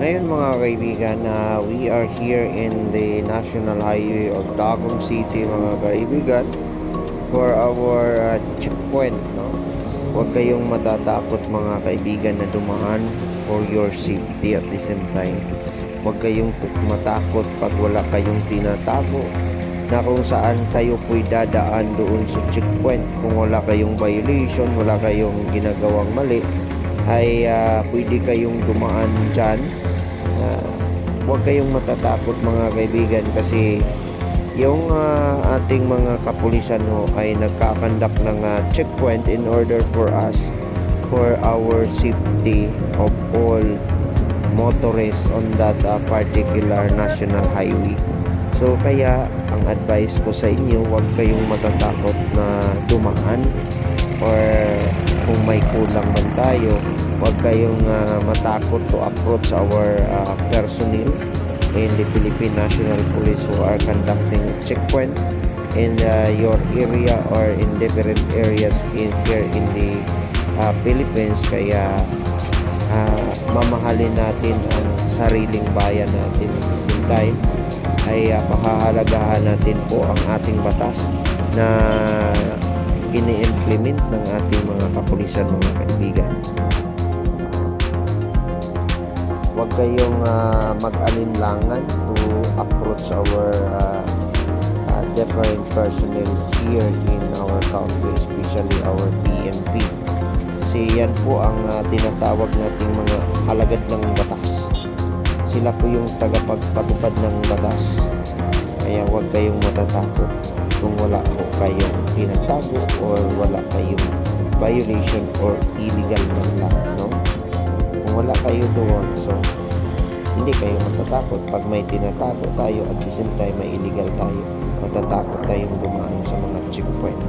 Ngayon mga kaibigan, uh, we are here in the National Highway of Tacom City mga kaibigan for our uh, checkpoint. No? Huwag kayong matatakot mga kaibigan na dumaan for your safety at the same time. Huwag kayong matakot pag wala kayong tinatago na kung saan kayo po'y dadaan doon sa checkpoint. Kung wala kayong violation, wala kayong ginagawang mali, ay ah, pwede kayong dumaan dyan. Ah, huwag kayong matatakot mga kaibigan kasi yung ah, ating mga kapulisan ho ay nagkakandak ng ah, checkpoint in order for us for our safety of all motorists on that ah, particular national highway. So kaya ang advice ko sa inyo, huwag kayong matatakot na dumaan or kung may kulang man tayo, huwag kayong ah, matakot to approach our ah, personnel in the Philippine National Police who are conducting checkpoint in ah, your area or in different areas in here in the ah, Philippines kaya ah, mamahalin natin ang sariling bayan natin at the same time ay uh, pahahalagahan natin po ang ating batas na ini-implement ng ating mga kapulisan mga kaibigan. Huwag kayong ah, mag-alinlangan to approach our ah, ah, different personnel here in our country, especially our PNP. Kasi yan po ang ah, tinatawag nating mga alagad ng batas. Sila po yung tagapagpatupad ng batas. Kaya huwag kayong matatakot kung wala po kayong tinatago or wala kayong violation or illegal man lang, wala kayo doon. So hindi kayo matatakot. Pag may tinatago tayo at the same time may illegal tayo matatakot tayong dumaan sa mga checkpoint.